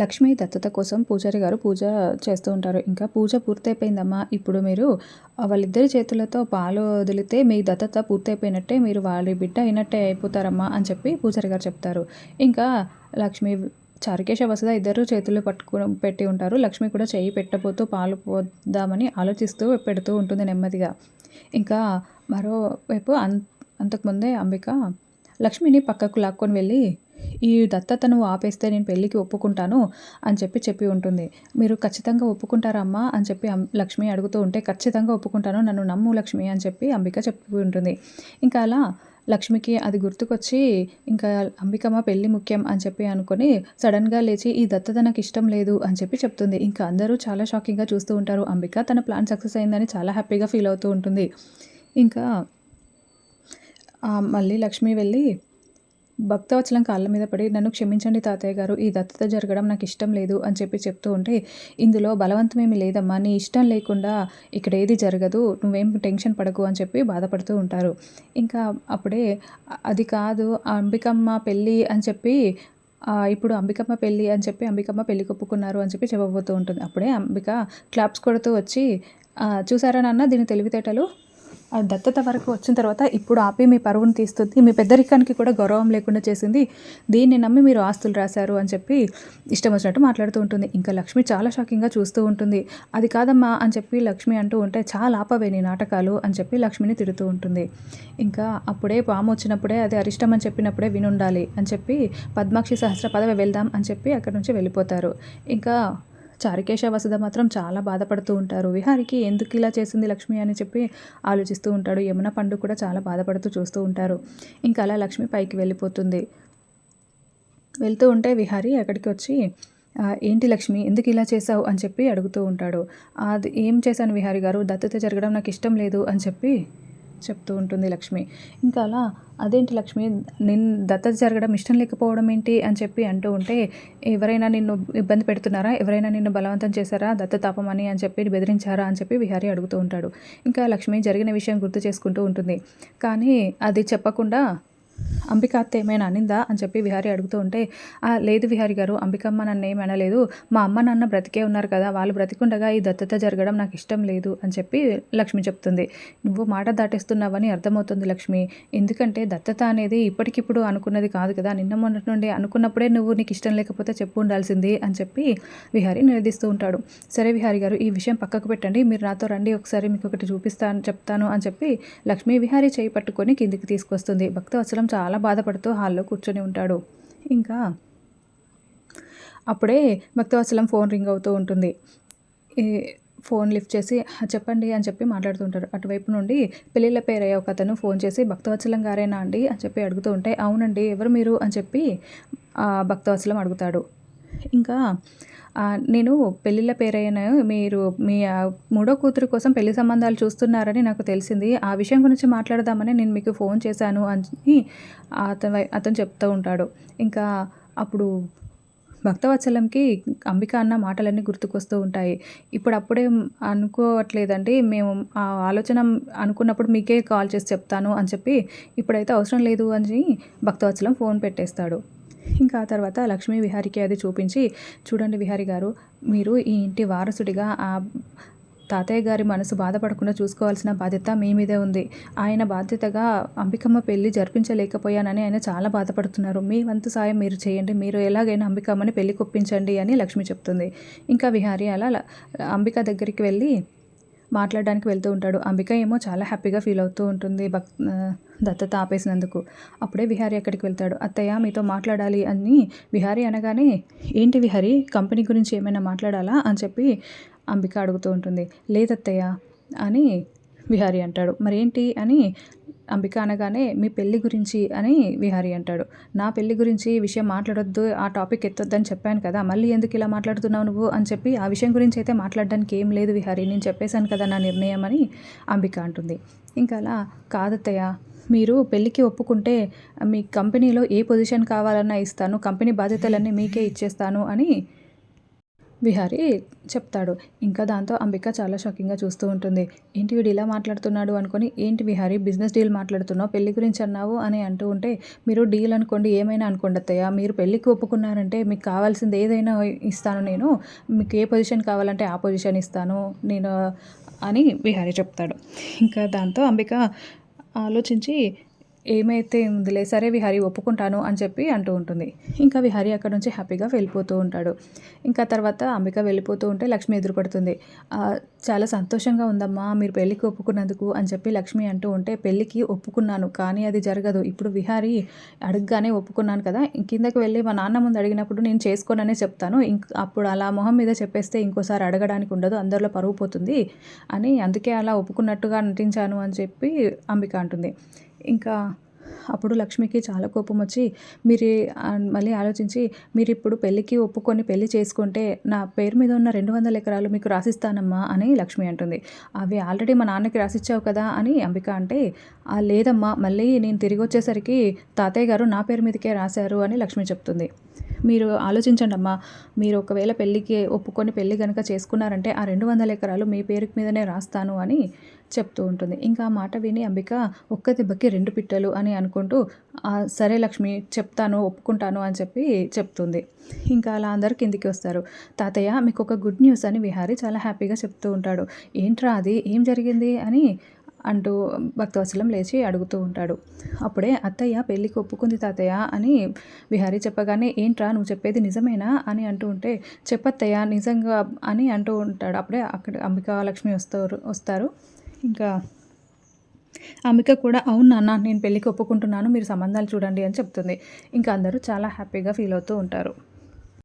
లక్ష్మి దత్తత కోసం పూజారి గారు పూజ చేస్తూ ఉంటారు. ఇంకా పూజ పూర్తయిపోయిందమ్మా. ఇప్పుడు మీరు వాళ్ళిద్దరి చేతులతో పాలు వదిలితే మీ దత్తత పూర్తయిపోయినట్టే మీరు వాళ్ళ బిడ్డ అయినట్టే అయిపోతారమ్మా అని చెప్పి పూజారి గారు చెప్తారు. ఇంకా లక్ష్మి చారుకేశ వసుధ ఇద్దరు చేతులు పట్టుకు పెట్టి ఉంటారు. లక్ష్మి కూడా చేయి పెట్టబోతూ పాలు పోద్దామని ఆలోచిస్తూ పెడుతూ ఉంటుంది నెమ్మదిగా. ఇంకా మరోవైపు అం అంతకుముందే అంబిక లక్ష్మిని పక్కకు లాక్కొని వెళ్ళి ఈ దత్తతను ఆపేస్తే నేను పెళ్ళికి ఒప్పుకుంటాను అని చెప్పి చెప్పి ఉంటుంది. మీరు ఖచ్చితంగా ఒప్పుకుంటారమ్మా అని చెప్పి లక్ష్మి అడుగుతూ ఉంటే ఖచ్చితంగా ఒప్పుకుంటాను నన్ను నమ్ము లక్ష్మి అని చెప్పి అంబిక చెప్పి ఉంటుంది. ఇంకా అలా లక్ష్మికి అది గుర్తుకొచ్చి ఇంకా అంబికమ్మ పెళ్ళి ముఖ్యం అని చెప్పి అనుకొని సడన్గా లేచి ఈ దత్తత నాకు ఇష్టం లేదు అని చెప్పి చెప్తుంది. ఇంకా అందరూ చాలా షాకింగ్గా చూస్తూ ఉంటారు. అంబిక తన ప్లాన్ సక్సెస్ అయిందని చాలా హ్యాపీగా ఫీల్ అవుతూ ఉంటుంది. ఇంకా మళ్ళీ లక్ష్మి వెళ్ళి భక్తవచలం కాళ్ళ మీద పడి నన్ను క్షమించండి తాతయ్య గారు ఈ దత్తత జరగడం నాకు ఇష్టం లేదు అని చెప్పి చెప్తూ ఉంటే ఇందులో బలవంతమేమి లేదమ్మా నీ ఇష్టం లేకుండా ఇక్కడ ఏది జరగదు నువ్వేం టెన్షన్ పడకు అని చెప్పి బాధపడుతూ ఉంటారు. ఇంకా అప్పుడే అది కాదు అంబికమ్మ పెళ్ళి అని చెప్పి ఇప్పుడు అంబికమ్మ పెళ్ళి అని చెప్పి అంబికమ్మ పెళ్ళి కొప్పుకున్నారు అని చెప్పి చెప్పబోతూ ఉంటుంది. అప్పుడే అంబిక క్లాప్స్ కొడుతూ వచ్చి చూసారా నాన్న దీని తెలివితేటలు? దత్తత వరకు వచ్చిన తర్వాత ఇప్పుడు ఆపి మీ పరువును తీస్తుంది. మీ పెద్దరికానికి కూడా గౌరవం లేకుండా చేసింది. దీన్ని నమ్మి మీరు ఆస్తులు రాశారు అని చెప్పి ఇష్టం వచ్చినట్టు మాట్లాడుతూ ఉంటుంది. ఇంకా లక్ష్మి చాలా షాకింగ్గా చూస్తూ ఉంటుంది. అది కాదమ్మా అని చెప్పి లక్ష్మి అంటూ ఉంటే చాలా ఆపవే నీ నాటకాలు అని చెప్పి లక్ష్మిని తిడుతూ ఉంటుంది. ఇంకా అప్పుడే పాము వచ్చినప్పుడే అది అరిష్టం అని చెప్పినప్పుడే వినుండాలి అని చెప్పి పద్మాక్షి సహస్ర పదవి వెళ్దాం అని చెప్పి అక్కడి నుంచి వెళ్ళిపోతారు. ఇంకా చారికేశ వసుధ మాత్రం చాలా బాధపడుతూ ఉంటారు. విహారికి ఎందుకు ఇలా చేసింది లక్ష్మి అని చెప్పి ఆలోచిస్తూ ఉంటాడు. యమున పండు కూడా చాలా బాధపడుతూ చూస్తూ ఉంటారు. ఇంకా అలా లక్ష్మి పైకి వెళ్ళిపోతుంది. వెళ్తూ ఉంటే విహారి అక్కడికి వచ్చి ఏంటి లక్ష్మి? ఎందుకు ఇలా చేసావు అని చెప్పి అడుగుతూ ఉంటాడు. అది ఏం చేశాను విహారి గారు? దత్తత జరగడం నాకు ఇష్టం లేదు అని చెప్పి చెప్తూ ఉంటుంది లక్ష్మి. ఇంకా అలా అదేంటి లక్ష్మి నిన్ను దత్తత జరగడం ఇష్టం లేకపోవడం ఏంటి? అని చెప్పి అంటూ ఉంటే ఎవరైనా నిన్ను ఇబ్బంది పెడుతున్నారా? ఎవరైనా నిన్ను బలవంతం చేశారా? దత్తతాపమని అని చెప్పి బెదిరించారా అని చెప్పి విహారీ అడుగుతూ ఉంటాడు. ఇంకా లక్ష్మి జరిగిన విషయం గుర్తు చేసుకుంటూ ఉంటుంది. కానీ అది చెప్పకుండా అంబిక అత్త ఏమైనా అనిందా అని చెప్పి విహారి అడుగుతూ ఉంటే లేదు విహారి గారు అంబికమ్మ నన్ను ఏమనలేదు మా అమ్మ నాన్న బ్రతికే ఉన్నారు కదా వాళ్ళు బ్రతికుండగా ఈ దత్తత జరగడం నాకు ఇష్టం లేదు అని చెప్పి లక్ష్మి చెప్తుంది. నువ్వు మాట దాటేస్తున్నావని అర్థమవుతుంది లక్ష్మి. ఎందుకంటే దత్తత అనేది ఇప్పటికిప్పుడు అనుకున్నది కాదు కదా. నిన్న మొన్నటి నుండి అనుకున్నప్పుడే నువ్వు నీకు ఇష్టం లేకపోతే చెప్పు ఉండాల్సింది అని చెప్పి విహారి నిలదీస్తూ ఉంటాడు. సరే విహారి గారు ఈ విషయం పక్కకు పెట్టండి. మీరు నాతో రండి ఒకసారి మీకు ఒకటి చూపిస్తాను చెప్తాను అని చెప్పి లక్ష్మి విహారి చేయి పట్టుకొని కిందికి తీసుకొస్తుంది. భక్తవత్సలం చాలా బాధపడుతూ హాల్లో కూర్చొని ఉంటాడు. ఇంకా అప్పుడే భక్తవత్సలం ఫోన్ రింగ్ అవుతూ ఉంటుంది. ఫోన్ లిఫ్ట్ చేసి చెప్పండి అని చెప్పి మాట్లాడుతుంటారు అటువైపు నుండి పెళ్ళిళ్ళ పేరయ్య ఒక అతను ఫోన్ చేసి భక్తవత్సలం గారేనా అండి? అని చెప్పి అడుగుతూ ఉంటే అవునండి ఎవరు మీరు? అని చెప్పి భక్తవత్సలం అడుగుతాడు. ఇంకా నేను పెళ్ళిళ్ళ పేరైన మీరు మీ మూడో కూతురు కోసం పెళ్ళి సంబంధాలు చూస్తున్నారని నాకు తెలిసింది. ఆ విషయం గురించి మాట్లాడదామని నేను మీకు ఫోన్ చేశాను అని అతను అతను చెప్తూ ఉంటాడు. ఇంకా అప్పుడు భక్తవత్సలంకి అంబిక అన్న మాటలన్నీ గుర్తుకొస్తూ ఉంటాయి. ఇప్పుడు అప్పుడే అనుకోవట్లేదండి. మేము ఆ ఆలోచన అనుకున్నప్పుడు మీకే కాల్ చేసి చెప్తాను అని చెప్పి ఇప్పుడైతే అవసరం లేదు అని భక్తవత్సలం ఫోన్ పెట్టేస్తాడు. ఇంకా ఆ తర్వాత లక్ష్మీ విహారికి అది చూపించి చూడండి విహారి గారు మీరు ఈ ఇంటి వారసుడిగా ఆ తాతయ్య గారి మనసు బాధపడకుండా చూసుకోవాల్సిన బాధ్యత మీ మీదే ఉంది. ఆయన బాధ్యతగా అంబికమ్మ పెళ్ళి జరిపించలేకపోయానని ఆయన చాలా బాధపడుతున్నారు. మీ వంతు సాయం మీరు చేయండి. మీరు ఎలాగైనా అంబికమ్మని పెళ్ళి కొప్పించండి అని లక్ష్మి చెప్తుంది. ఇంకా విహారి అలా అంబిక దగ్గరికి వెళ్ళి మాట్లాడడానికి వెళ్తూ ఉంటాడు. అంబిక ఏమో చాలా హ్యాపీగా ఫీల్ అవుతూ ఉంటుంది. భక్ దత్తత ఆపేసినందుకు. అప్పుడే విహారీ అక్కడికి వెళ్తాడు. అత్తయ్య మీతో మాట్లాడాలి అని విహారీ అనగానే ఏంటి విహారీ కంపెనీ గురించి ఏమైనా మాట్లాడాలా? అని చెప్పి అంబిక అడుగుతూ ఉంటుంది. లేదత్తయ్య అని విహారీ అంటాడు. మరేంటి? అని అంబిక అనగానే మీ పెళ్ళి గురించి అని విహారి అంటాడు. నా పెళ్ళి గురించి ఈ విషయం మాట్లాడొద్దు ఆ టాపిక్ ఎత్తొద్దని చెప్పాను కదా మళ్ళీ ఎందుకు ఇలా మాట్లాడుతున్నావు నువ్వు అని చెప్పి ఆ విషయం గురించి అయితే మాట్లాడడానికి ఏం లేదు విహారి నేను చెప్పేశాను కదా నా నిర్ణయం అని అంబిక అంటుంది. ఇంకా అలా కాదత్తయ్య మీరు పెళ్ళికి ఒప్పుకుంటే మీ కంపెనీలో ఏ పొజిషన్ కావాలన్నా ఇస్తాను కంపెనీ బాధ్యతలన్నీ మీకే ఇచ్చేస్తాను అని విహారి చెప్తాడు. ఇంకా దాంతో అంబిక చాలా షాకింగ్గా చూస్తూ ఉంటుంది. ఏంటి వీడు ఇలా మాట్లాడుతున్నాడు అనుకొని ఏంటి విహారీ బిజినెస్ డీల్ మాట్లాడుతున్నావు పెళ్ళి గురించి అన్నావు అని అంటూ ఉంటే మీరు డీల్ అనుకోండి ఏమైనా అనుకోండి అత్తయ్య. మీరు పెళ్ళికి ఒప్పుకున్నారంటే మీకు కావాల్సింది ఏదైనా ఇస్తాను నేను. మీకు ఏ పొజిషన్ కావాలంటే ఆ పొజిషన్ ఇస్తాను నేను అని విహారి చెప్తాడు. ఇంకా దాంతో అంబిక ఆలోచించి ఏమైతే ఉందిలే సరే విహారి ఒప్పుకుంటాను అని చెప్పి అంటూ ఉంటుంది. ఇంకా విహారి అక్కడ నుంచి హ్యాపీగా వెళ్ళిపోతూ ఉంటాడు. ఇంకా తర్వాత అంబిక వెళ్ళిపోతూ ఉంటే లక్ష్మి ఎదురుపడుతుంది. చాలా సంతోషంగా ఉందమ్మా మీరు పెళ్ళికి ఒప్పుకున్నందుకు అని చెప్పి లక్ష్మి అంటూ ఉంటే పెళ్ళికి ఒప్పుకున్నాను కానీ అది జరగదు. ఇప్పుడు విహారి అడగగానే ఒప్పుకున్నాను కదా కిందకి వెళ్ళి మా నాన్న ముందు అడిగినప్పుడు నేను చేసుకోననే చెప్తాను. ఇంక అప్పుడు అలా మొహం మీద చెప్పేస్తే ఇంకోసారి అడగడానికి ఉండదు అందరిలో పరుగు పోతుంది అని అందుకే అలా ఒప్పుకున్నట్టుగా నటించాను అని చెప్పి అంబిక అంటుంది. ఇంకా అప్పుడు లక్ష్మికి చాలా కోపం వచ్చి మీరు మళ్ళీ ఆలోచించి మీరు ఇప్పుడు పెళ్ళికి ఒప్పుకొని పెళ్ళి చేసుకుంటే నా పేరు మీద ఉన్న రెండు వందల ఎకరాలు మీకు రాసిస్తానమ్మా అని లక్ష్మి అంటుంది. అవి ఆల్రెడీ మా నాన్నకి రాసిచ్చావు కదా అని అంబిక అంటే లేదమ్మా మళ్ళీ నేను తిరిగి వచ్చేసరికి తాతయ్య గారు నా పేరు మీదకే రాశారు అని లక్ష్మి చెప్తుంది. మీరు ఆలోచించండి అమ్మా మీరు ఒకవేళ పెళ్ళికి ఒప్పుకొని పెళ్ళి కనుక చేసుకున్నారంటే ఆ రెండు వందల ఎకరాలు మీ పేరు మీదనే రాస్తాను అని చెప్తూ ఉంటుంది. ఇంకా ఆ మాట విని అంబిక ఒక్క దెబ్బకి రెండు పిట్టలు అని అనుకుంటూ సరే లక్ష్మి చెప్తాను ఒప్పుకుంటాను అని చెప్పి చెప్తుంది. ఇంకా అలా అందరు కిందికి వస్తారు. తాతయ్య మీకు ఒక గుడ్ న్యూస్ అని విహారీ చాలా హ్యాపీగా చెప్తూ ఉంటాడు. ఏంట్రా అది? ఏం జరిగింది? అని అంటూ భక్తవత్సలం లేచి అడుగుతూ ఉంటాడు. అప్పుడే అత్తయ్య పెళ్ళికి ఒప్పుకుంది తాతయ్య అని విహారీ చెప్పగానే ఏంట్రా నువ్వు చెప్పేది నిజమేనా? అని అంటూ ఉంటే చెప్పత్తయ్య నిజంగా అని అంటూ ఉంటాడు. అప్పుడే అక్కడ అంబికా లక్ష్మి వస్తారు వస్తారు. ఇంకా అంబిక కూడా అవును నాన్న నేను పెళ్ళికి ఒప్పుకుంటున్నాను మీరు సంబంధాలు చూడండి అని చెప్తుంది. ఇంకా అందరూ చాలా హ్యాపీగా ఫీల్ అవుతూ ఉంటారు.